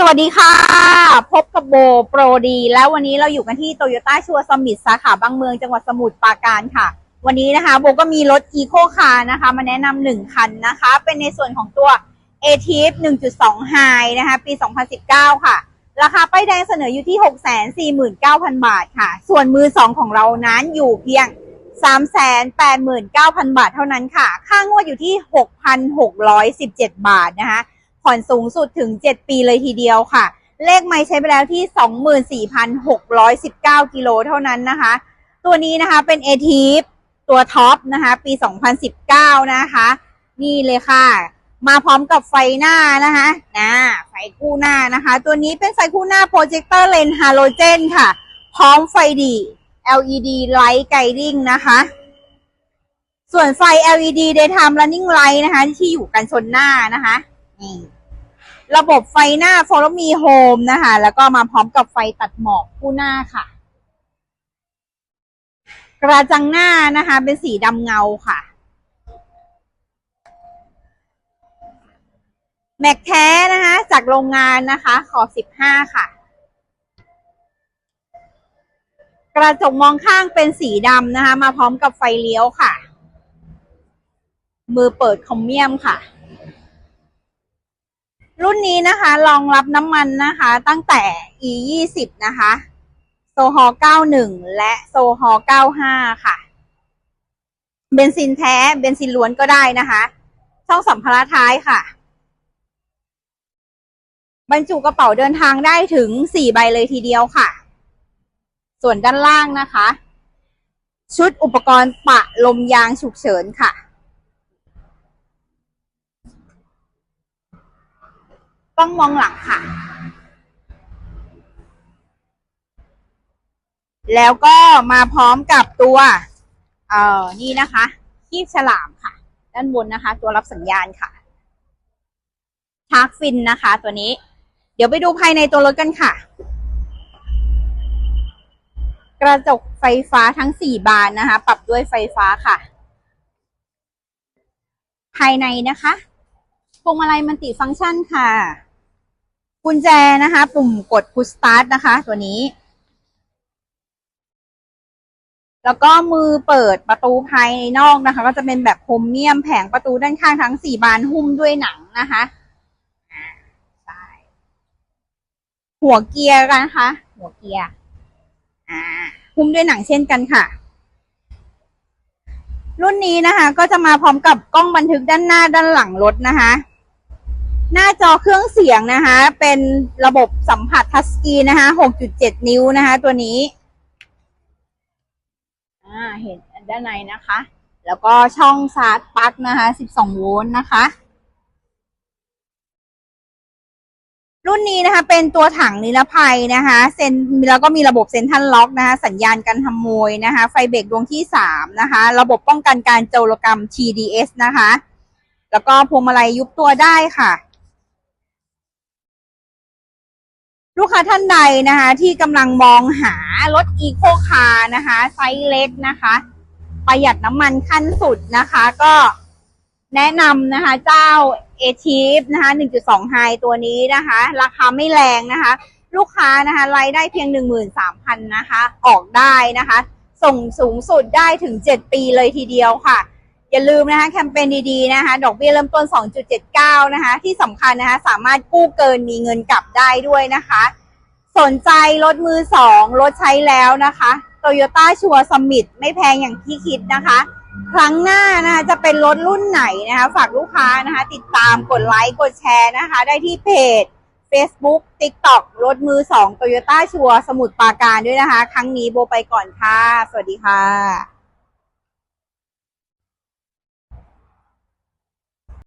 สวัสดีค่ะ พบกับโบโปรดี แล้ววันนี้เราอยู่กันที่โตโยต้าชัวร์สมิธสาขาบางเมืองจังหวัดสมุทรปราการค่ะ วันนี้นะคะ โบก็มีรถ e ีโคคาร์นะคะ มาแนะนำหนึ่งคันนะคะ เป็นในส่วนของตัว a t i p 1.2 High นะคะ ปี 2019 ค่ะ ราคาป้ายแดงเสนออยู่ที่ 649,000 บาทค่ะ ส่วนมือสองของเรานั้นอยู่เพียง 389,000 บาทเท่านั้นค่ะ ค่างวดอยู่ที่ 6,617 บาทนะคะ ผ่อนสูงสุดถึง 7 ปีเลยทีเดียวค่ะ เลขไม่ใช้ไปแล้วที่ 24,619 กิโลเท่านั้นนะคะ ตัวนี้นะคะเป็น a t i p ตัวท็อปนะคะ ปี 2019 นะคะ นี่เลยค่ะ มาพร้อมกับไฟหน้านะคะนะไฟคู่หน้านะคะ ตัวนี้เป็นไฟคู่หน้าโปรเจคเตอร์เลนส์ฮาโลเจนค่ะ พร้อมไฟดี LED Light Guiding นะคะส่วนไฟ LED Daytime Running Light นะคะ ที่อยู่กันชนหน้านะคะนี่ ระบบไฟหน้า Follow Me Home นะคะ แล้วก็มาพร้อมกับไฟตัดหมอกคู่หน้าค่ะ กระจังหน้านะคะ เป็นสีดำเงาค่ะ แม็กแท้นะคะ จากโรงงานนะคะ ขอบ15ค่ะ กระจกมองข้างเป็นสีดำนะคะ มาพร้อมกับไฟเลี้ยวค่ะ มือเปิดคอมเมียมค่ะ รุ่นนี้นะคะรองรับน้ำมันนะคะ ตั้งแต่ e 2 0นะคะโซฮอ91และโซฮอ95ค่ะ เบนซินแท้เบนซินล้วนก็ได้นะคะช่องสัมภาระท้ายค่ะ บรรจุกระเป๋าเดินทางได้ถึง4ใบเลยทีเดียวค่ะ ส่วนด้านล่างนะคะ ชุดอุปกรณ์ปะลมยางฉุกเฉินค่ะ ต้องมองหลังค่ะ แล้วก็มาพร้อมกับตัว เอ่อ นี่นะคะคีบฉลามค่ะ ด้านบนนะคะ ตัวรับสัญญาณค่ะชาร์กฟินนะคะ ตัวนี้ เดี๋ยวไปดูภายในตัวรถกันค่ะ กระจกไฟฟ้าทั้งสี่บานนะคะ ปรับด้วยไฟฟ้าค่ะ ภายในนะคะพวงมาลัยมันติฟังก์ชันค่ะ กุญแจนะคะ ปุ่มกด push start นะคะ ตัวนี้ แล้วก็มือเปิดประตูภายในนอกนะคะ ก็จะเป็นแบบโครเมียมแผงประตูด้านข้างทั้งสี่บานหุ้มด้วยหนังนะคะหัวเกียร์กันนะคะ หัวเกียร์อ่าหุ้มด้วยหนังเช่นกันค่ะ รุ่นนี้นะคะ ก็จะมาพร้อมกับกล้องบันทึกด้านหน้าด้านหลังรถนะคะ หน้าจอเครื่องเสียงนะคะ เป็นระบบสัมผัสทัชสกรีนนะคะ 6.7 นิ้วนะคะ ตัวนี้อ่าเห็นด้านในนะคะ แล้วก็ช่องชาร์จปลั๊กนะคะ 12 โวลต์นะคะ รุ่นนี้นะคะ เป็นตัวถังนิรภัยนะคะ เซนแล้วก็มีระบบเซ็นทัลล็อกนะคะ สัญญาณการขโมยนะคะ ไฟเบรกดวงที่สามนะคะ ระบบป้องกันการโจรกรรม TDS นะคะ แล้วก็พวงมาลัยยุบตัวได้ค่ะ ลูกค้าท่านใดนะคะ ที่กำลังมองหารถอีโคคาร์นะคะ ไซส์เล็กนะคะ ประหยัดน้ำมันขั้นสุดนะคะ ก็แนะนำนะคะ เจ้าเอทีฟนะคะ1.2ไฮตัวนี้นะคะ ราคาไม่แรงนะคะ ลูกค้านะคะรายได้เพียง 13,000นะคะ ออกได้นะคะ ส่งสูงสุดได้ถึง 7 ปีเลยทีเดียวค่ะ อย่าลืมนะคะแคมเปญดีๆนะคะ ดอกเบี้ยเริ่มต้น 2.79 นะคะ ที่สำคัญนะคะ สามารถกู้เกินมีเงินกลับได้ด้วยนะคะ สนใจรถมือสองรถใช้แล้วนะคะโตโยต้าชัวร์สมิธไม่แพงอย่างที่คิดนะคะ ครั้งหน้านะคะจะเป็นรถรุ่นไหนนะคะ ฝากลูกค้านะคะ ติดตามกดไลค์กดแชร์นะคะ ได้ที่เพจ Facebook TikTok รถมือสองโตโยต้าชัวร์สมุทรปราการด้วยนะคะ ครั้งนี้โบไปก่อนค่ะ สวัสดีค่ะ